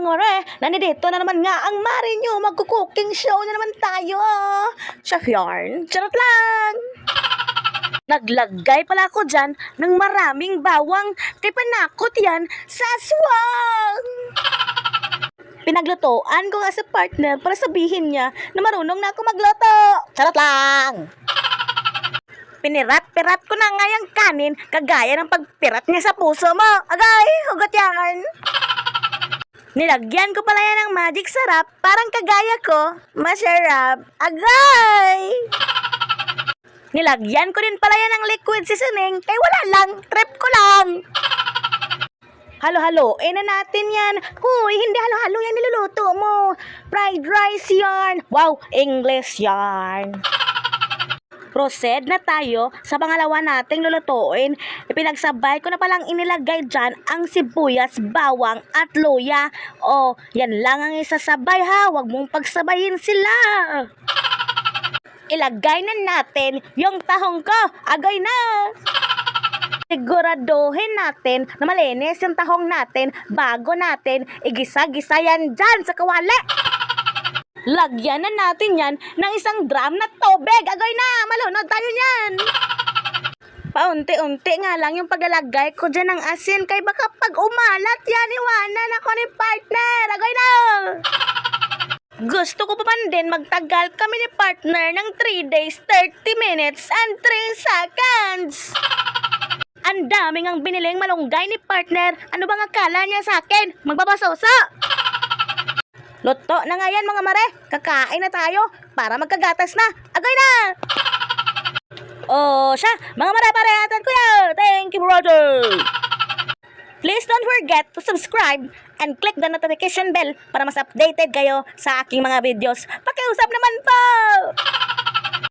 mga mare, nandito na naman nga ang mare nyo. Magkukuking show na naman tayo. Chef Yarn, charot lang. Naglagay pala ako dyan ng maraming bawang kay panakot yan sa aswang. Pinaglutoan ko nga sa partner para sabihin niya na marunong na ako magluto. Charot lang. Pinirat-pirat ko na nga yung kanin kagaya ng pagpirat niya sa puso mo. Agay, hugot yan. Nilagyan ko pala yan ng magic sarap, parang kagaya ko, masarap. Agay! Nilagyan ko din pala yan ng liquid seasoning, kay wala lang, trip ko lang. Halo-halo, eh na natin yan. Huy, hindi halo-halo yan niluluto mo. Fried rice yan. Wow, English yan. Proceed na tayo sa pangalawa nating lulutuin. Ipinagsabay ko na palang inilagay dyan ang sibuyas, bawang at luya. O, yan lang ang isasabay ha. Huwag mong pagsabayin sila. Ilagay na natin yung tahong ko. Agay na! Siguraduhin natin na malinis yung tahong natin bago natin igisa-gisa yan dyan sa kawali. Lagyan na natin yan ng isang drum na tubig. Agay na! Malunod tayo niyan! Paunti-unti nga lang yung paglalagay ko dyan ng asin kay baka pag umalat yan, iwanan ako ni partner. Agay na! Gusto ko pa man din magtagal kami ni partner ng 3 days, 30 minutes, and 3 seconds. Ang daming ang biniling malunggay ni partner. Ano bang akala niya sa akin? Magbabasosa! Luto na nga yan mga mare. Kakain na tayo para magkagatas na. Agay na! Oh, siya. Mga mare parehatan ko. Thank you, brother. Please don't forget to subscribe and click the notification bell para mas updated kayo sa aking mga videos. Pakiusap naman po!